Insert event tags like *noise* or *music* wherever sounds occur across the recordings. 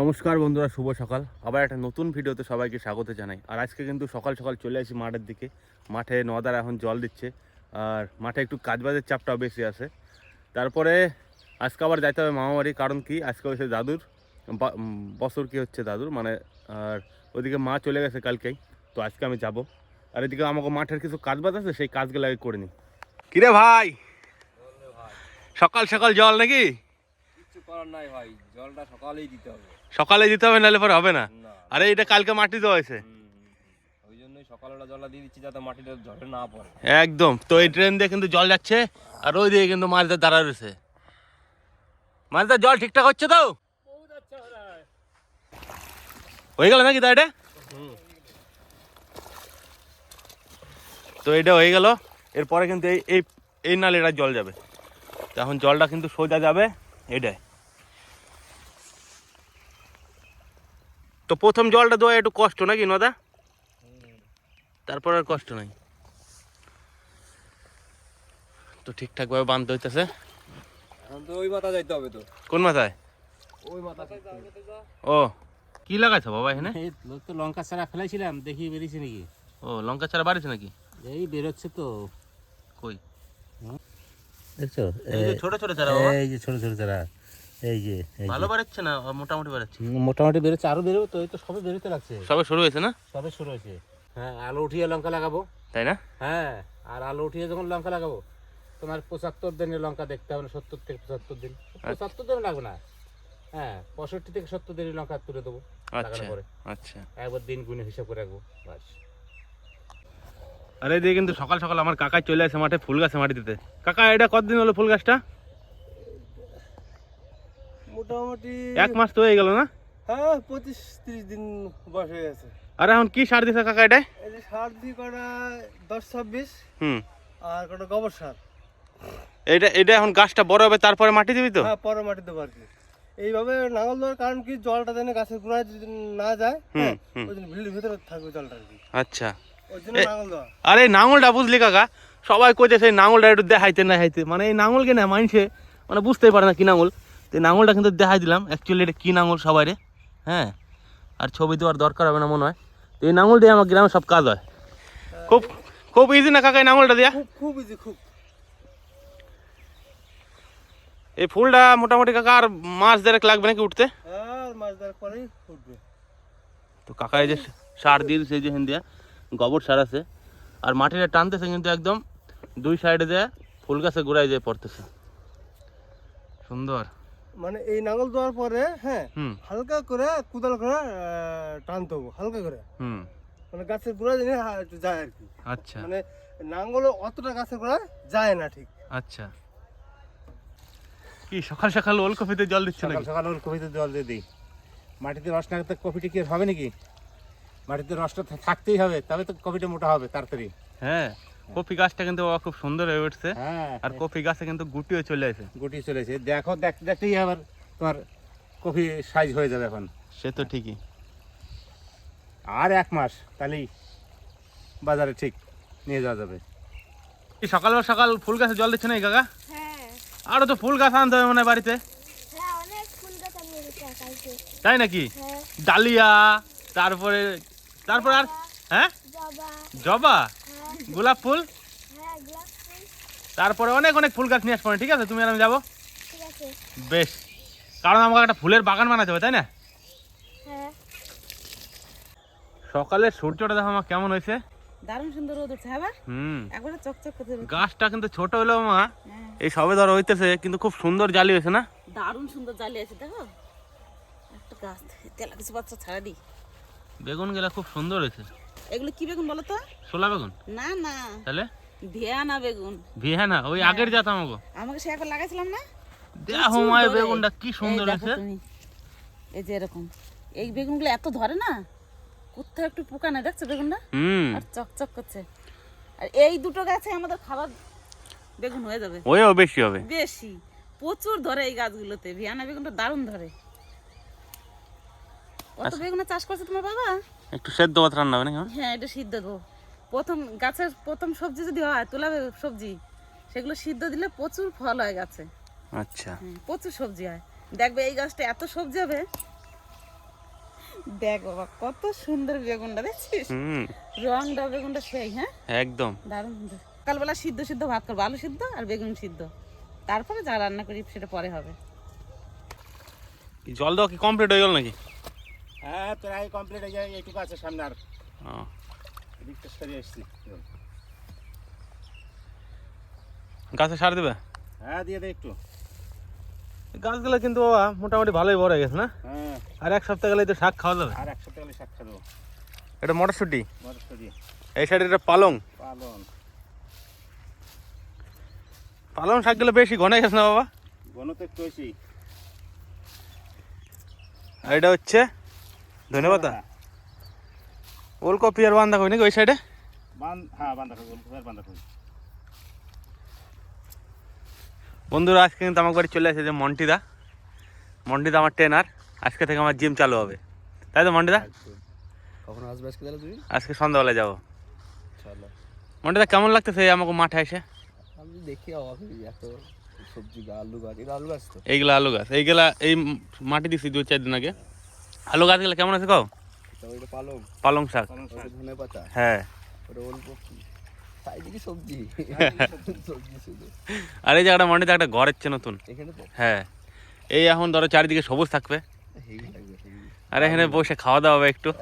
নমস্কার বন্ধুরা, শুভ সকাল। আবার একটা নতুন ভিডিওতে সবাইকে স্বাগত জানাই। আর আজকে কিন্তু সকাল সকাল চলে আসি মাঠের দিকে। মাঠে নদার এখন জল দিচ্ছে। আর মাঠে একটু কাজবাজের চাপটাও বেশি আছে। তারপরে আজকে আবার যাইতে হবে মামাবাড়ি। কারণ কি? আজকে হয়েছে দাদুর বছর কি হচ্ছে দাদুর? মানে আর ওইদিকে মা চলে গেছে কালকেই। তো আজকে আমি যাব। আর এদিকে আমাকে মাঠের কিছু কাজবাজ আছে, সেই কাজগুলো আগে করে নিই। কিরে ভাই? সকাল সকাল জল নাকি? কিচ্ছু করার নাই ভাই। জলটা সকালেই দিতে হবে। সকালে দিতে হবে নাহলে পরে হবে না। আরে এটা কালকে মাটি দেওয়া হয়েছে। ওই জন্যই সকালবেলা জলটা দিয়ে দিচ্ছি যাতে মাটিটা না পড়ে। একদম। তো এই ট্রেন দিয়ে কিন্তু জল যাচ্ছে আর ওই দিকে কিন্তু মাছদের দাঁড়া রয়েছে। মাছদের জল ঠিকঠাক হচ্ছে তো? হয়ে গেল নাকি তা এটা? তো এটা হয়ে গেল। এরপরে কিন্তু এই এই এই নালিটা জল যাবে। এখন জলটা কিন্তু সোজা যাবে এটাই। তো প্রথম জলটা দেওয়া একটু কষ্ট নাকি নদা? তারপর আর কষ্ট নাই। তো ঠিকঠাকভাবে বাঁধতে হইতেছে। ওই মাথা যাইতে হবে তো। কোন মাথায়? ওই ও কি লাগাইছো বাবা এখানে? তো লঙ্কা চারা ফেলাইছিলাম দেখি বেরিয়েছে নাকি। ও লঙ্কা চারা বাড়িছে নাকি? এই বেরোচ্ছে তো। কই? দেখছ? ছোট ছোট চারা এই যে ছোট ছোট চারা। এই যে ভালো বাড়াচ্ছে না? মোটামুটি বাড়াচ্ছে মোটামুটি বেরোচ্ছে আরও বেরোবে তো এই তো সবে বেরোতে লাগছে। সবে শুরু হয়েছে না? সবে শুরু হয়েছে। হ্যাঁ আলু উঠিয়ে লঙ্কা লাগাবো। তাই না? হ্যাঁ আর আলু উঠিয়ে যখন লঙ্কা লাগাবো তোমার পঁচাত্তর দিনের লঙ্কা দেখতে হবে না সত্তর থেকে পঁচাত্তর দিন। পঁচাত্তর দিন লাগবে না। হ্যাঁ পঁয়ষট্টি থেকে সত্তর দিনের লঙ্কা তুলে দেবো আচ্ছা লাগানোর পরে। আচ্ছা। একবার দিন গুনে হিসাব করে রাখব বাস আরে এদিকে কিন্তু সকাল সকাল আমার কাকাই চলে আসে মাঠে ফুল গাছে মাটি দিতে কাকা এটা কতদিন হলো ফুল গাছটা? মোটামুটি এক মাস তো হয়ে গেল না? হ্যাঁ পঁচিশ তিরিশ দিন বয়স হয়ে গেছে। আর এখন কি সার দিছে কাকা এটা সার দিয়ে কটা দশ ছাব্বিশ। হুম। আর কটা গোবর সার। এটা এটা এখন গাছটা বড় হবে তারপরে মাটি দিবি তো? হ্যাঁ পরে মাটি দেবো আর কি। এইভাবে নাঙল দেওয়ার কারণ কি জলটা যেন গাছের গোড়ায় যদি না যায় হ্যাঁ হুম। ওই জন্য ভিড়ের ভিতরে থাকবে জলটা আর কি। আচ্ছা। ওই জন্য নাঙল দেওয়া। আরে এই নাঙলটা বুঝলি কাকা? সবাই কইতে সেই নাঙলটা একটু দেখাইতে না হাইতে মানে এই নাঙলকে না মানছে মানে বুঝতেই পারে না কি নাঙল। তো এই নাঙলটা কিন্তু দেখাই দিলাম। অ্যাকচুয়ালি এটা কী নাঙল সবাই রে হ্যাঁ? আর ছবি দেওয়ার দরকার হবে না মনে হয়। তো এই নাঙল দিয়ে আমার গ্রামে সব কাজ হয়। খুব খুব ইজি না কাকা এই নাঙলটা দিয়া? খুব ইজি খুব। এই ফুলটা মোটামুটি কাকা আর মাস দেড়েক লাগবে নাকি উঠতে? মাছ তো কাকা এই যে সার দিয়ে দিচ্ছে যে হেন দিয়া। গোবর সার আছে। আর মাটিটা টানতেছে কিন্তু একদম দুই সাইডে দেয়া ফুল গাছে গোড়ায় যেয়ে পড়তেছে। সুন্দর। মানে এই নাঙল দেওয়ার পরে হ্যাঁ হুম। হালকা করে কোদাল করে টানতে হব হালকা করে। হুম। মানে গাছের গোড়া জিনিস যায় আর কি। আচ্ছা। মানে নাঙ্গলে অতটা গাছের গোড়া যায় না ঠিক। আচ্ছা। কি সকাল সকাল ওলকপিতে জল দিচ্ছে সকাল নাকি? সকাল ওর কপিতে জল দিয়ে দিই। মাটিতে রস না থাকতে কপিটা কি হবে নাকি? মাটিতে রসটা থাকতেই হবে তবে তো কপিটা মোটা হবে তাড়াতাড়ি। হ্যাঁ। কপি গাছটা কিন্তু খুব সুন্দর হয়ে উঠছে। হ্যাঁ আর কপি গাছে কিন্তু গুটিও চলে আসে। গুটি চলেছে দেখো দেখতে দেখতেই আবার তোমার কপি সাইজ হয়ে যাবে এখন। সে তো ঠিকই। আর এক মাস তাহলেই বাজারে ঠিক নিয়ে যাওয়া যাবে। কি সকাল সকাল ফুল গাছে জল দিচ্ছে না কাকা? হ্যাঁ। আরও তো ফুল গাছ আনতে হবে মানে বাড়িতে। হ্যাঁ তাই নাকি? হ্যাঁ। ডালিয়া তারপরে তারপর আর হ্যাঁ? জবা। জবা? হ্যাঁ গোলাপ ফুল? হ্যাঁ তারপরে অনেক অনেক ফুল গাছ নিয়ে আসব ঠিক আছে? তুমি আর আমি যাব? ঠিক আছে। বেশ। কারণ আমাকে একটা ফুলের বাগান বানাতে হবে তাই না? হ্যাঁ। সকালে সূর্যটা দেখো আমার কেমন হয়েছে। দারুণ সুন্দর রোদ উঠছে আবার? হুম। একবারে চকচক করতে গাছটা কিন্তু ছোট হলেও মা হ্যাঁ। এই সবে ধরো হইতেছে কিন্তু খুব সুন্দর জালি হয়েছে না? দারুণ সুন্দর জালি আছে দেখো? একটা গাছ তেলা কিছু বাচ্চা ছাড়া দিই বেগুনগুলা খুব সুন্দর হয়েছে। এগুলো কি বেগুন বলো তো? ছোলা বেগুন? না না। তাহলে? ভিয়ানা বেগুন। ভিহা না। ওই আগের জাত আমাকে আমাকে সে একবার লাগাইছিলাম না? দেখো মায়ের। বেগুনটা কি সুন্দর হয়েছে। এই যে এরকম। এই বেগুনগুলো এত ধরে না কোথাও একটু পোকা নেই দেখছ বেগুনটা? হুম। আর চকচক করছে। আর এই দুটো গাছে আমাদের খাবার বেগুন হয়ে যাবে। ওইও বেশি হবে। বেশি। প্রচুর ধরে এই গাছগুলোতে। ভিয়ানা বেগুনটা দারুণ ধরে। কত আচ্ছা। বেগুনের চাষ করছে তোমার বাবা? একটু সেদ্ধ ভাত রান্না হবে নাকি হ্যাঁ এটা সিদ্ধ দেবো প্রথম গাছের প্রথম সবজি যদি হয় তোলা সবজি সেগুলো সিদ্ধ দিলে প্রচুর ফল হয় গাছে। আচ্ছা। প্রচুর সবজি হয়। দেখবে এই গাছটা এত সবজি হবে? দেখ বাবা কত সুন্দর বেগুনটা দেখছিস? রংটা বেগুনটা সেই হ্যাঁ? একদম। দারুণ সকালবেলা সিদ্ধ সিদ্ধ ভাত করব আলু সিদ্ধ আর বেগুন সিদ্ধ। তারপরে যা রান্না করি সেটা পরে হবে। জল দেওয়া কি কমপ্লিট হয়ে গেল নাকি? হ্যাঁ প্রায় কমপ্লিট হয়ে যায় এইটুকু আছে সামনে আর। ও, এদিকটা সরিয়ে এসছি গাছে সার দেবে? হ্যাঁ দিয়ে দে একটু। গাছগুলো কিন্তু বাবা মোটামুটি ভালোই বড় গেছে না? হ্যাঁ। আর এক সপ্তাহ গেলে তো শাক খাওয়া যাবে। আর এক সপ্তাহ হলে শাক খাব এটা মটরশুঁটি? মটরশুঁটি। এই সাইডে এটা পালং? পালন পালং শাকগুলো বেশি ঘনে গেছে না বাবা? ঘন তো একটু বেশি। আর এটা হচ্ছে? ধন্যবাদ ওলকপি আর বাঁধাকপি নাকি ওই সাইডে বান হ্যাঁ বন্ধুরা আজকে কিন্তু আমার বাড়ি চলে আসে যে মন্টিদা মন্টিদা আমার ট্রেনার আজকে থেকে আমার জিম চালু হবে। তাই তো মন্টিদা কখন আসবে আজকে তাহলে তুমি আজকে সন্ধ্যাবেলায় যাব। চলো মন্টিদা কেমন লাগতেছে আমাকে মাঠে এসে? আমি দেখি অবাক এত সবজি আলু গাছ এটা আলু গাছ তো। এইগুলা আলু গাছ। এইগুলা এই মাটি দিছি দু চার দিন আগে। আলু গাছগুলো কেমন আছে কও? পালং। পালং শাক। ধনে পাতা। হ্যাঁ। সবজি। সবজি আর এই জায়গাটা মন্ডিতে একটা ঘর হচ্ছে নতুন। হ্যাঁ। এই এখন ধরো চারিদিকে সবুজ থাকবে। আর এখানে বসে খাওয়া দাওয়া হবে একটু।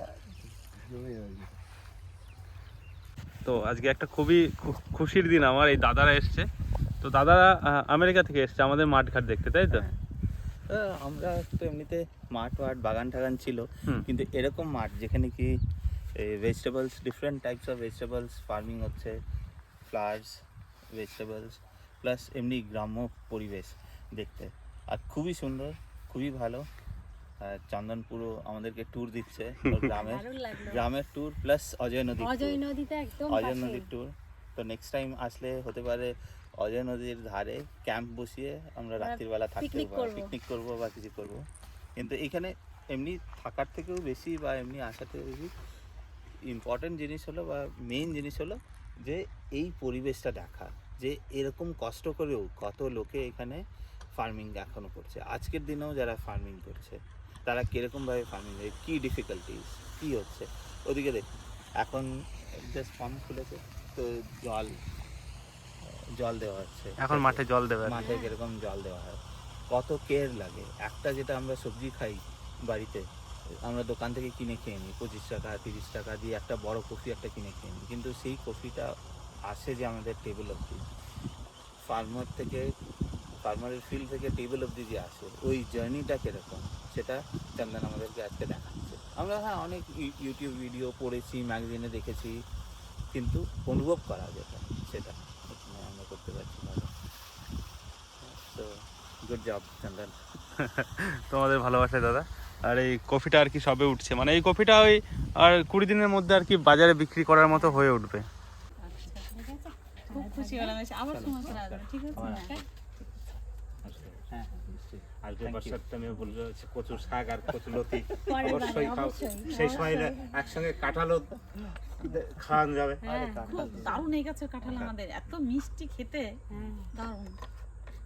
তো আজকে একটা খুবই খু- খুশির দিন। আমার এই দাদারা এসছে। তো দাদারা আমেরিকা থেকে এসছে আমাদের মাঠ ঘাট দেখতে তাই তো? আহ, আমরা তো এমনিতে মাঠ ওয়াট বাগান টাগান ছিল। কিন্তু এরকম মাঠ যেখানে কি vegetables different types of vegetables farming হচ্ছে ফ্লাওয়ার্স ভেজিটেবলস প্লাস এমনি গ্রাম্য পরিবেশ দেখতে। আর খুবই সুন্দর খুবই ভালো। আর চন্দন আমাদেরকে ট্যুর দিচ্ছে *laughs* গ্রামের। গ্রামের ট্যুর প্লাস অজয় নদীর অজয় নদীতে একদম অজয় নদীর ট্যুর তো নেক্সট টাইম আসলে হতে পারে অজয় নদীর ধারে ক্যাম্প বসিয়ে আমরা রাত্রিবেলা থাকতে পিকনিক করব। বা কিছু করব। কিন্তু এখানে এমনি থাকার থেকেও বেশি বা এমনি আসার থেকে বেশি ইম্পর্টেন্ট জিনিস হলো বা মেইন জিনিস হলো যে এই পরিবেশটা দেখা যে এরকম কষ্ট করেও কত লোকে এখানে ফার্মিং এখনও করছে। আজকের দিনেও যারা ফার্মিং করছে তারা কীরকমভাবে ফার্মিং করে কী ডিফিকাল্টিস কী হচ্ছে? ওদিকে দেখুন এখন জাস্ট পাম্প খুলেছে তো জল জল দেওয়া হচ্ছে। এখন মাঠে জল দেওয়া মাঠে কীরকম জল দেওয়া হয় কত কেয়ার লাগে। একটা যেটা আমরা সবজি খাই বাড়িতে আমরা দোকান থেকে কিনে খেয়ে নিই পঁচিশ টাকা তিরিশ টাকা দিয়ে একটা বড় কফি একটা কিনে খেয়ে নিই। কিন্তু সেই কফিটা আসে যে আমাদের টেবিল অবধি ফার্মার থেকে ফার্মারের ফিল্ড থেকে টেবিল অবধি যে আসে। ওই জার্নিটা কীরকম সেটা চন্দন আমাদেরকে আজকে দেখাচ্ছে। আমরা হ্যাঁ অনেক ইউ- ইউটিউব ভিডিও পড়েছি ম্যাগাজিনে দেখেছি কিন্তু অনুভব করা যেটা সেটা এখানে আমরা করতে পারছি ভালো তো গুড জব চন্দন তোমাদের ভালোবাসা দাদা। আর এই কফিটা আর কি সবে উঠছে। মানে এই কফিটা ওই আর কুড়ি দিনের মধ্যে আর কি বাজারে বিক্রি করার মতো হয়ে উঠবে। খুব খুশি হলাম আবার আসবে ঠিক আছে? হ্যাঁ. বর্ষার টাইমে বলল কচুর শাক আর কচু লতি। *laughs* অবশ্যই খাও। সেই সময় একসঙ্গে কাঁঠালও খাওয়ানো যাবে। হ্যাঁ, দারুণ এই গাছের কাঁঠাল আমাদের। এত মিষ্টি খেতে। হ্যাঁ। দারুণ।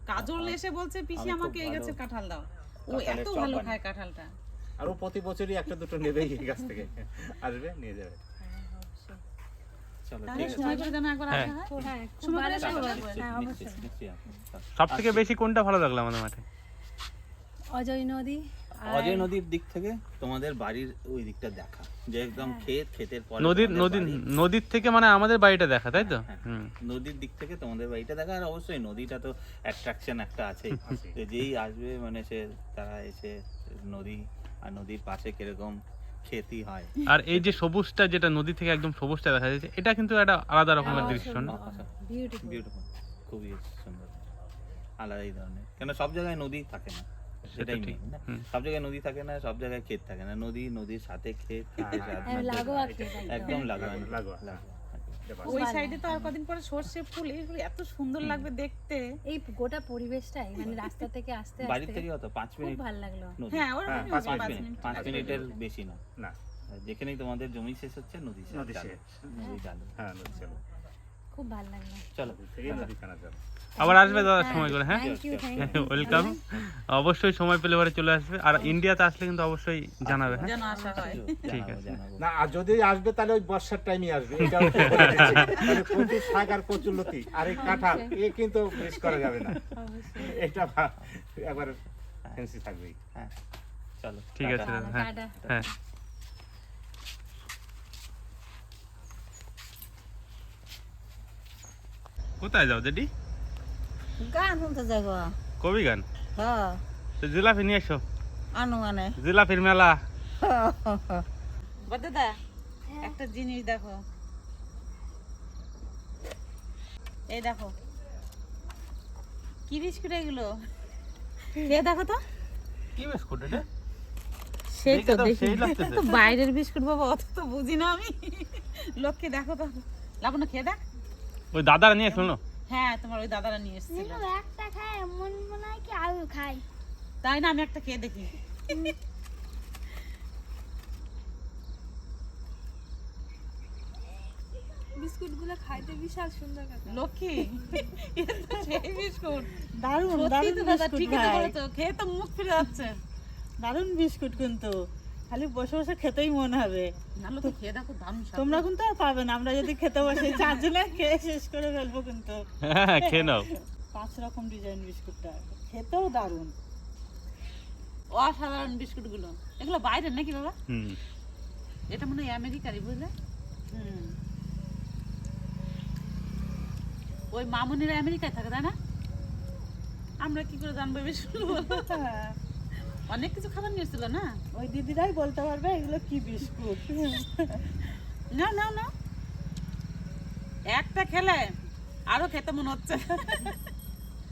কাজল এসে বলছে পিসি আমাকে এই গাছের কাঁঠাল দাও। ও এত ভালো খায় কাঁঠালটা। আর ও প্রতি বছরই একটা দুটো নেবেই এই গাছ থেকে। আসবে নিয়ে যাবে। চলো তাহলে ঠিক আছে। সময় করে যেন একবার আসা হয়। হ্যাঁ। হ্যাঁ। সব থেকে বেশি কোনটা ভালো লাগল আমাদের মাঠে? অজয় নদী অজয় নদীর দিক থেকে তোমাদের বাড়ির ওই দিকটা দেখা। যে একদম ক্ষেত ক্ষেতের পরে নদীর নদীর নদীর থেকে মানে আমাদের বাড়িটা দেখা তাই তো? হ্যাঁ, নদীর দিক থেকে তোমাদের বাড়িটা দেখা আর অবশ্যই নদীটা তো অ্যাট্রাকশন একটা আছে। *laughs* যেই আসবে মানে সে তারা এসে নদী আর নদীর পাশে কীরকম খেতি হয়। আর এই যে সবুজটা যেটা নদী থেকে একদম সবুজটা দেখা যাচ্ছে এটা কিন্তু একটা আলাদা রকমের দৃশ্য না? বিউটিফুল বিউটিফুল খুবই সুন্দর। আলাদাই ধরনের। কেন সব জায়গায় নদী থাকে না। সেটাই। মেন সব জায়গায় নদী থাকে না সব জায়গায় ক্ষেত থাকে না। নদী নদীর সাথে ক্ষেত হ্যাঁ, নদী। লাগোয়া খেত একদম লাগোয়া। ওই সাইডে তো আর কদিন পরে সর্ষে ফুল এগুলো এত সুন্দর লাগবে দেখতে। এই গোটা পরিবেশটাই মানে রাস্তা থেকে আসতে আসতে থেকে কত পাঁচ খুব মিনিট ভালো লাগল। হ্যাঁ ওরা হ্যাঁ, মনে হয় মিনিট মিনিট। পাঁচ মিনিটের বেশি না। না। যেখানেই তোমাদের জমি শেষ হচ্ছে নদী শেষ। নদী শেষ। নদী চালু। হ্যাঁ নদী চলো। খুব ভালো লাগল। চলো আবার আসবে দাদা সময় করে হ্যাঁ? ওয়েলকাম *laughs* অবশ্যই সময় পেলে পরে চলে আসবে। আর ইন্ডিয়াতে আসলে কিন্তু অবশ্যই জানাবে হ্যাঁ? হয়। *laughs* ঠিক আছে। না আর যদি আসবে তাহলে ওই বর্ষার টাইমে আসবে। *laughs* প্রচুর শাক আর কচুর লতি। আর এই কাঁঠাল এ কিন্তু মিস করা যাবে না। এটা একবার ফ্যান্সি থাকবেই। হ্যাঁ। চলো ঠিক আছে দাদা হ্যাঁ। হ্যাঁ। কোথায় যাও দিদি গান শুনতে যাব কবি গান? হ্যাঁ জিলাপি নিয়ে এসো। আনু মানে জিলাপির মেলা। দাদা একটা জিনিস দেখো। এই দেখো। কি বিস্কুট এগুলো? খেয়ে দেখো তো। কি বিস্কুট এটা? সেই তো দেখি তো বাইরের বিস্কুট বাবা অত তো বুঝি না আমি। লোককে দেখো তো। লাবণ খেয়ে দেখ। ওই দাদারা নিয়ে এসো না হ্যাঁ তোমার ওই দাদারা নিয়ে এসেছিল। একটা খায় এমন মনে হয় কি খাই তাই না আমি একটা খেয়ে দেখি। বিস্কুটগুলো খাইতে বিশাল সুন্দর লক্ষ্মী সেই বিস্কুট। দারুণ দারুণ বিস্কুট ঠিকই তো বলেছ খেয়ে তো মুখ ফিরে যাচ্ছে। দারুণ বিস্কুট কিন্তু। খালি বসে বসে খেতেই মন হবে। তোমরা কিন্তু আর পাবে না আমরা যদি খেতে বসে চারজনে খেয়ে শেষ করে ফেলব কিন্তু। হ্যাঁ খেয়ে নাও। পাঁচ রকম ডিজাইন বিস্কুটটা খেতেও দারুণ। অসাধারণ বিস্কুটগুলো এগুলো বাইরের নাকি বাবা? এটা মনে হয় আমেরিকারই বুঝলে? হুম। ওই মামুনিরা আমেরিকায় থাকে তাই না? আমরা কি করে জানব হ্যাঁ, অনেক কিছু খাবার নিয়েছিল না? ওই দিদিরাই বলতে পারবে এগুলো কি বিস্কুট? না না না। একটা খেলে আরও খেতে মনে হচ্ছে।